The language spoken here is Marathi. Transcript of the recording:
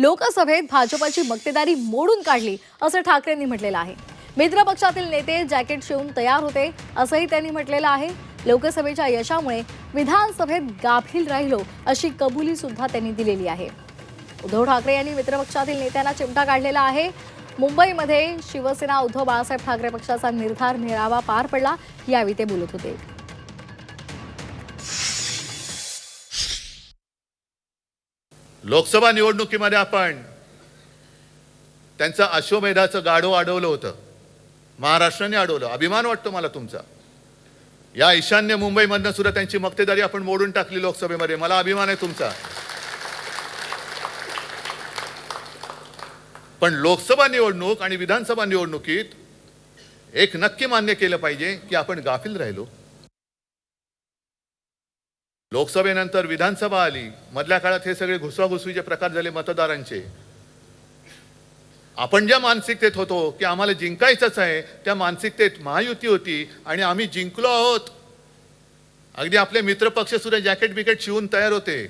लोकसभेत भाजपाची मक्तेदारी मोडून काढली असं ठाकरेंनी म्हटलेलं आहे. मित्र पक्षातील नेते जॅकेट शिवून तयार होते असंही त्यांनी म्हटलेलं आहे. लोकसभेच्या यशामुळे विधानसभेत गाफील राहिलो अशी कबुली सुद्धा त्यांनी दिलेली आहे. उद्धव ठाकरे यांनी मित्रपक्षातील नेत्यांना चिमटा काढलेला आहे. मुंबईमध्ये शिवसेना उद्धव बाळासाहेब ठाकरे पक्षाचा निर्धार मेळावा पार पडला यावेळी ते बोलत होते. लोकसभा निवडणुकीमध्ये आपण त्यांचं अश्वमेधाचं गाढव अडवलं होतं. महाराष्ट्राने अडवलं. अभिमान वाटतो मला तुमचा. या ईशान्य मुंबईमधनं सुद्धा त्यांची मक्तेदारी आपण मोडून टाकली लोकसभेमध्ये. मला अभिमान आहे तुमचा. पण लोकसभा निवडणूक आणि विधानसभा निवडणुकीत एक नक्की मान्य केलं पाहिजे की आपण गाफील राहिलो. लोकसभेनंतर विधानसभा आली मधल्या काळात हे सगळे घुसवाघुसवीचे प्रकार झाले मतदारांचे. आपण ज्या मानसिकतेत होतो की आम्हाला जिंकायचंच आहे त्या मानसिकतेत महायुती होती आणि आम्ही जिंकलो आहोत. अगदी आपले मित्रपक्ष सुद्धा जॅकेट बिकेट शिवून तयार होते.